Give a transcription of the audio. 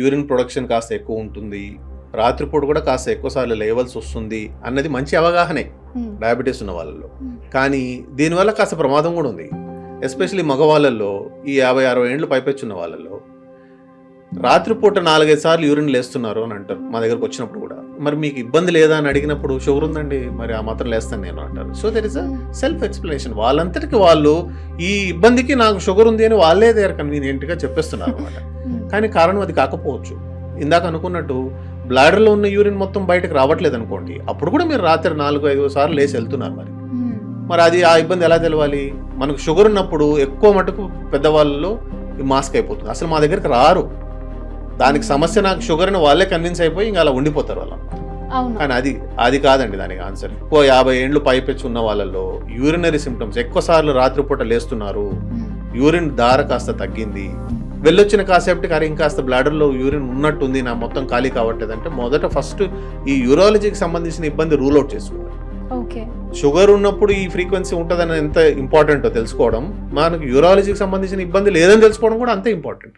Urine production కాస్త ఎక్కువ ఉంటుంది. రాత్రిపూట కూడా కాస్త ఎక్కువసార్లు లేవల్సి వస్తుంది అన్నది మంచి అవగాహనే డయాబెటీస్ ఉన్న వాళ్ళలో Hmm. కానీ దీనివల్ల కాస్త ప్రమాదం కూడా ఉంది. ఎస్పెషలీ మగవాళ్ళల్లో ఈ యాభై అరవై ఏండ్లు పైపెచ్చున్న వాళ్ళల్లో. రాత్రిపూట నాలుగైదు సార్లు యూరిన్ లేస్తున్నారు అని అంటారు మా దగ్గరకు వచ్చినప్పుడు కూడా. మరి మీకు ఇబ్బంది లేదా అని అడిగినప్పుడు షుగర్ ఉందండి మరి ఆ మాత్రం లేస్తాను నేను అంటారు. So there is a self explanation వాళ్ళంతటికి వాళ్ళు ఈ ఇబ్బందికి నాకు షుగర్ ఉంది అని వాళ్ళే దగ్గర కన్వీనియంట్గా చెప్పేస్తున్నారు అనమాట ఉమ్, కానీ కారణం అది కాకపోవచ్చు. ఇందాక అనుకున్నట్టు బ్లాడర్లో ఉన్న యూరిన్ మొత్తం బయటకు రావట్లేదు అనుకోండి అప్పుడు కూడా మీరు రాత్రి నాలుగు ఐదు సార్లు లేచి వెళ్తున్నారు మరి. ఉమ్, మరి అది ఆ ఇబ్బంది ఎలా తెలవాలి? మనకు షుగర్ ఉన్నప్పుడు ఎక్కువ మటుకు పెద్దవాళ్ళలో ఈ మాస్క్ అయిపోతుంది. అసలు మా దగ్గరికి రారు. దానికి సమస్య నాకు షుగర్ అని వాళ్ళే కన్విన్స్ అయిపోయి ఇంకా అలా ఉండిపోతారు వాళ్ళ. అవును కానీ అది అది కాదండి దానికి ఆన్సర్. ఎక్కువ యాభై ఏండ్లు పైపెచ్చి ఉన్న వాళ్ళలో యూరినరీ సిమ్టమ్స్ ఎక్కువ సార్లు రాత్రిపూట లేస్తున్నారు. యూరిన్ దార కాస్త తగ్గింది. వెళ్ళొచ్చిన కాసేపటికి అరే ఇంకాస్త బ్లాడర్లో యూరిన్ ఉన్నట్టుంది నా మొత్తం ఖాళీ కావట్లేదు అంటే మొదట ఫస్ట్ ఈ యూరాలజీకి సంబంధించిన ఇబ్బంది రూల్ అవుట్ ఓకే. షుగర్ ఉన్నప్పుడు ఈ ఫ్రీక్వెన్సీ ఉంటుందని ఎంత ఇంపార్టెంటో తెలుసుకోవడం మనకు యూరాలజీకి సంబంధించిన ఇబ్బంది లేదని తెలుసుకోవడం కూడా అంతే ఇంపార్టెంట్.